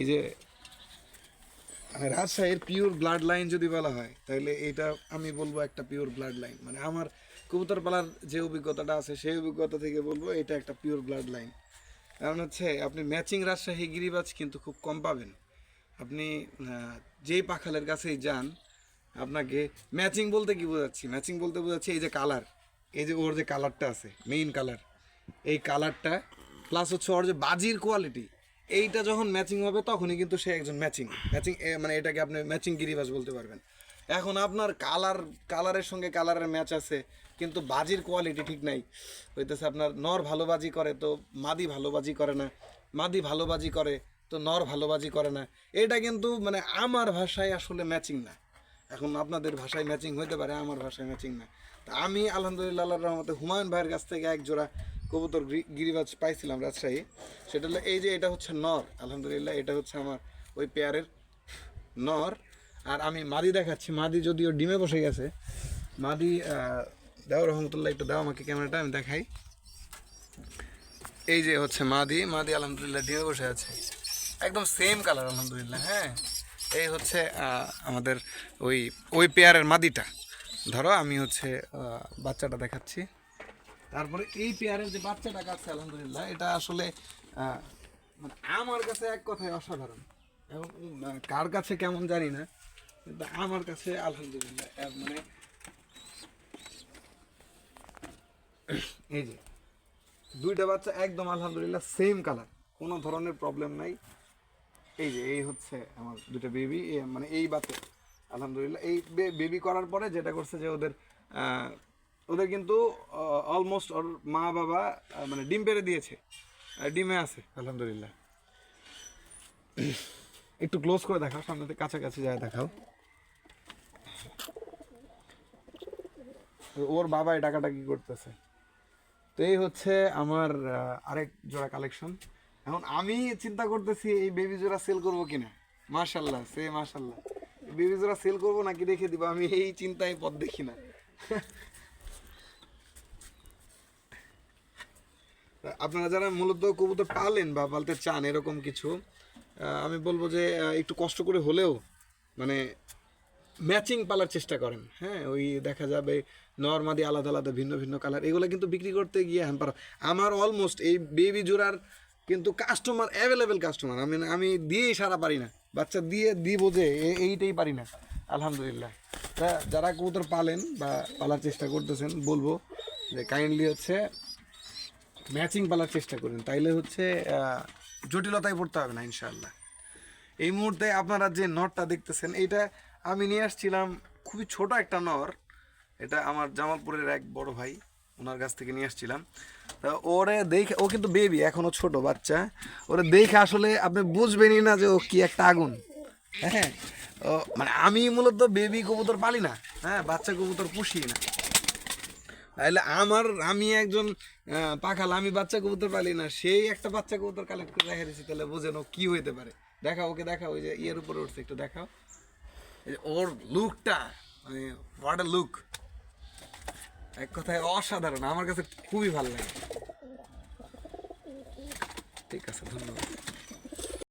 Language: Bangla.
এই যে মানে রাজশাহীর পিওর ব্লাড লাইন যদি বলা হয় তাহলে এটা আমি বলব একটা পিওর ব্লাড লাইন মানে আমার কবুতর পালার যে অভিজ্ঞতাটা আছে, সেই অভিজ্ঞতা থেকে বলব এটা একটা পিওর ব্লাড লাইন কারণ হচ্ছে, আপনি ম্যাচিং রাজশাহী গিরিবাজ কিন্তু খুব কম পাবেন। আপনি যেই পাখালের কাছেই যান, আপনাকে ম্যাচিং বলতে কি বোঝাচ্ছি? ম্যাচিং বলতে বোঝাচ্ছি এই যে কালার এই যে ওর যে কালারটা আছে মেইন কালার এই কালারটা প্লাস হচ্ছে ওর যে বাজির কোয়ালিটি এইটা যখন ম্যাচিং হবে তখনই কিন্তু সে একজন ম্যাচিং ম্যাচিং মানে এটাকে আপনি ম্যাচিং গিরিবাজ বলতে পারবেন। এখন আপনার কালার কালারের সঙ্গে কালারের ম্যাচ আছে, কিন্তু বাজির কোয়ালিটি ঠিক নাই। হইতেছে আপনার নর ভালোবাজি করে, তো মাদি ভালোবাজি করে না, মাদি ভালোবাজি করে, তো নর ভালোবাজি করে না। এটা কিন্তু মানে আমার ভাষায় আসলে ম্যাচিং না। এখন আপনাদের ভাষায় ম্যাচিং হইতে পারে, আমার ভাষায় ম্যাচিং না। তা আমি আলহামদুলিল্লাহ রহমতে হুমায়ুন ভাইয়ের কাছ থেকে এক জোড়া কবুতর গিরিবাজ পাইছিলাম রাজশাহী। সেটা হলো এই যে এটা হচ্ছে নর, আলহামদুলিল্লাহ এটা হচ্ছে আমার ওই পেয়ারের নর। আর আমি মাদি দেখাচ্ছি, মাদি যদিও ডিমে বসে গেছে, মাদি দাও রহমতুল্লাহ একটু দাও আমাকে ক্যামেরাটা, আমি দেখাই। এই যে হচ্ছে মাদি মাদি আলহামদুলিল্লাহ ডিমে বসে আছে। একদম সেম কালার আলহামদুলিল্লাহ হ্যাঁ। এই হচ্ছে আমাদের ওই ওই পেয়ারের মাদিটা। ধরো আমি হচ্ছে বাচ্চাটা দেখাচ্ছি। তারপরে এই পেয়ারের যে বাচ্চাটা কাছে আলহামদুলিল্লাহ, এটা আসলে মানে আমার কাছে এক কথায় অসাধারণ। এবং কার কাছে কেমন জানি না, কিন্তু আমার কাছে আলহামদুলিল্লাহ মানে এই যে, দুইটা বাচ্চা একদম আলহামদুলিল্লাহ সেম কালার কোনো ধরনের প্রবলেম নাই। এই যে, এই হচ্ছে আমার দুইটা বেবি মানে এই বাচ্চা, আলহামদুলিল্লাহ, এই বেবি করার পরে যেটা করছে যে ওদের ওদের কিন্তু অলমোস্ট ওর মা বাবা মানে ডিম পেড়ে দিয়েছে। ডিমে আছে, আলহামদুলিল্লাহ। একটু ক্লোজ করে দেখাও, সামনে কাছাকাছি যায়, দেখাও। ওর বাবা এই টাকাটা কি করতেছে। তো এই হচ্ছে আমার আরেক জোড়া কালেকশন এখন আমি চিন্তা করতেছি, এই বেবি জোড়া সেল করব কিনা? মার্শাল্লাহ সে মার্শাল্লাহ বেবি জোড়া সেল করব নাকি রেখে দিব? আমি এই চিন্তায় পথ দেখি না। আপনারা যারা মূলত কবুতর পালেন বা পালতে চান এরকম কিছু আমি বলব যে একটু কষ্ট করে হলেও মানে ম্যাচিং পালার চেষ্টা করেন। হ্যাঁ ওই দেখা যাবে নর্মাদি আলাদা আলাদা, ভিন্ন ভিন্ন কালার এগুলো কিন্তু বিক্রি করতে গিয়ে হ্যাঁ পারো। আমার অলমোস্ট এই বেবি জোড়ার কিন্তু কাস্টমার অ্যাভেলেবেল কাস্টমার আমি আমি দিয়েই সারা পারি না। বাচ্চা দিয়ে দিব যে এইটাই পারি না। আলহামদুলিল্লাহ। তা যারা কবুতর পালেন বা পালার চেষ্টা করতেছেন, বলব যে কাইন্ডলি হচ্ছে ম্যাচিং পালার চেষ্টা করেন, তাইলে হচ্ছে জটিলতায় পড়তে হবে না, ইনশাআল্লাহ। এই মুহূর্তে আপনারা যে নরটা দেখতেছেন এটা আমি নিয়ে আসছিলাম খুবই ছোট একটা নর। এটা আমার জামালপুরের এক বড় ভাই, ওনার কাছ থেকে নিয়ে আসছিলাম। তা ওরে দেখে, ও কিন্তু বেবি এখনও ছোট বাচ্চা। ওরে দেখে আসলে আপনি বুঝবেনই না যে ও কি একটা আগুন। হ্যাঁ মানে আমি মূলত বেবি কবুতর পালি না হ্যাঁ বাচ্চা কবুতর পুষি না। তাহলে আমার, আমি একজন পাখাল, আমি বাচ্চা কবুতর পালি না, সেই একটা বাচ্চা কবুতর কালেক্ট করে রেখে দিয়েছি তাহলে বুঝেন ও কি হইতে পারে। দেখাও, ওকে দেখাও, ওই যে ইয়ের উপরে উঠছে, একটু দেখাও। ওর লুকটা মানে হোয়াট এ লুক এক কথায় অসাধারণ, আমার কাছে খুবই ভালো লাগে। ঠিক আছে, ধন্যবাদ।